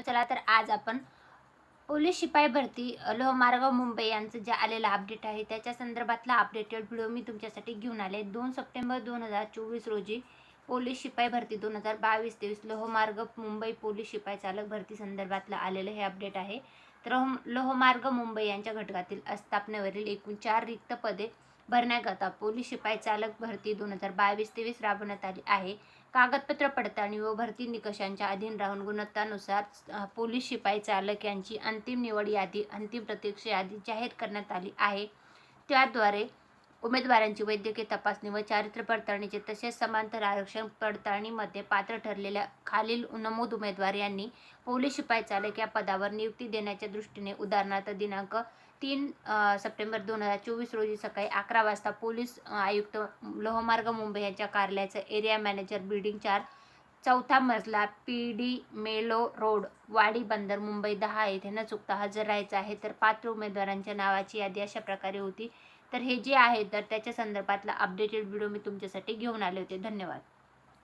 मित्रांनो चला तर आज आपण पोलीस शिपाई भरती लोहमार्ग मुंबई यांचं जे आलेलं अपडेट आहे त्याच्या संदर्भातला अपडेटेड व्हिडिओ मी तुमच्यासाठी घेऊन आले दोन सप्टेंबर दोन हजार चोवीस रोजी पोलीस शिपाई भरती दोन हजार बावीस तेवीस लोहमार्ग मुंबई पोलीस शिपाई चालक भरती संदर्भातलं आलेलं हे अपडेट आहे. तर लोहमार्ग मुंबई यांच्या घटकातील आस्थापनेवरील एकूण चार रिक्त पदे भरण्याकरता पोलीस शिपाई चालक भरती दोन हजार बावीस तेवीस राबवण्यात आली आहे. कागदपत्र पडताळणी व भरती निकषांच्या अधीन राहून गुणवत्तानुसार पोलीस शिपाई चालक यांची अंतिम निवड यादी अंतिम प्रत्यक्ष यादी जाहीर करण्यात आली आहे. त्याद्वारे उमेदवारांची वैद्यकीय तपासणी व चारित्र्य पडताळणीचे तसेच समांतर आरक्षण पडताळणीमध्ये पात्र ठरलेल्या खालील नमूद उमेदवार यांनी पोलीस शिपाई चालक या पदावर नियुक्ती देण्याच्या दृष्टीने उदाहरणार्थ दिनांक तीन सप्टेंबर दोन हजार चोवीस रोजी सकाळी अकरा वाजता पोलीस आयुक्त लोहमार्ग मुंबई यांच्या कार्यालयाचं एरिया मॅनेजर बिल्डिंग चार चौथा मजला पी डी मेलो रोड वाडी बंदर मुंबई दहा येथे न चुकता हजर राहायचं आहे. तर पात्र उमेदवारांच्या नावाची यादी अशा प्रकारे होती. तर हे जे आहे तर त्याच्या संदर्भातला अपडेटेड व्हिडिओ मी तुमच्यासाठी घेऊन आले होते. धन्यवाद.